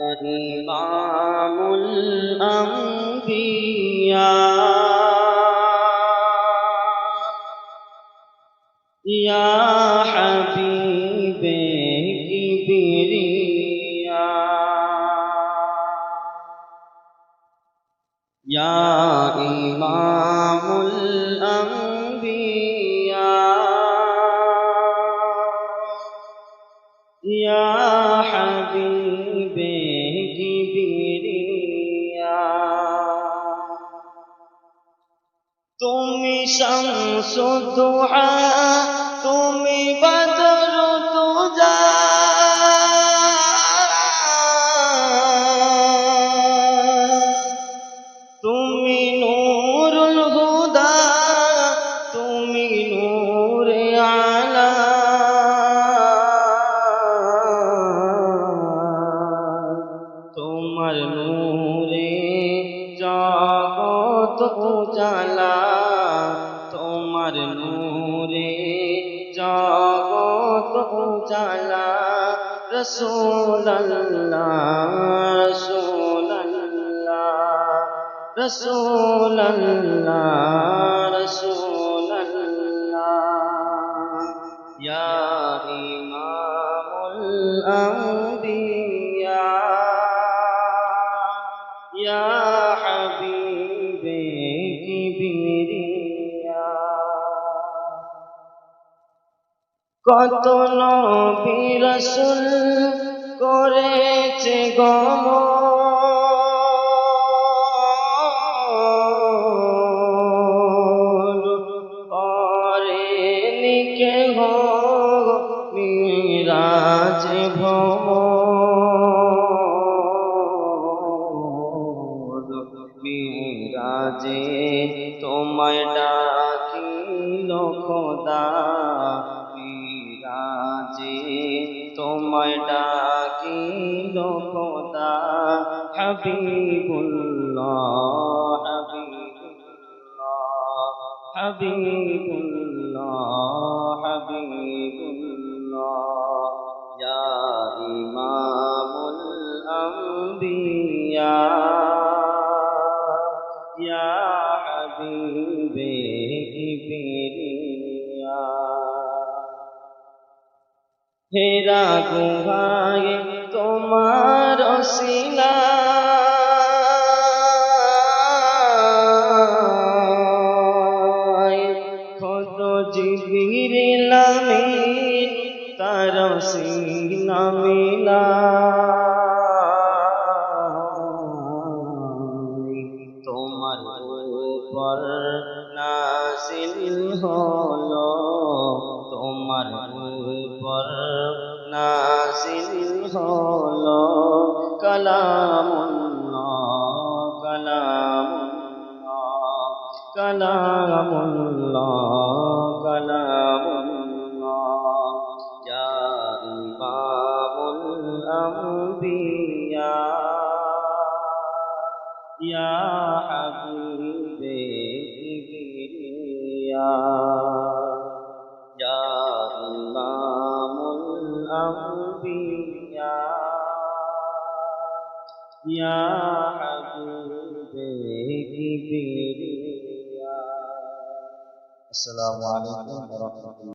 إمام الأنبياء يا حبيب كبرياء يا إمام তুমি শামস দুহা, তুমি বদর তুজা তুমি নূরুল হুদা, তুমি নূরে আলা। তোমার নূরে জগত উজালা। রসুল্লাহ রসুল্লাহ রসুল্লাহ রসুল্লাহ ইয়া ইমামুল আম্বিয়া কত নবী রাসূল করেছে মিরাজে তোমায় ডাকিল খোদা। তোমায় ডাকিল খোদা হাবিবুল্লাহ হাবিবুল্লাহ হাবিবুল্লাহ হাবিবুল্লাহ। ইয়া ইমামুল আম্বিয়া ইয়া হাবিবে কিবরিয়া হেরা গুহায় তোমার সিনা খোদ জিবিরিলামি তার সিনা মিলা। তোমার উপর নাসিল হলো তোমার উপর নাসিল হলো কালামুল্লাহ কালামুল্লাহ কালামুল্লাহ কালামুল্লাহ। ইয়া ইমামুল আম্বিয়া ইমামুল আম্বিয়া ইয়া হাবিবে কিবরিয়া আসসালামু আলাইকুম ওয়া রাহমাতুল্লাহ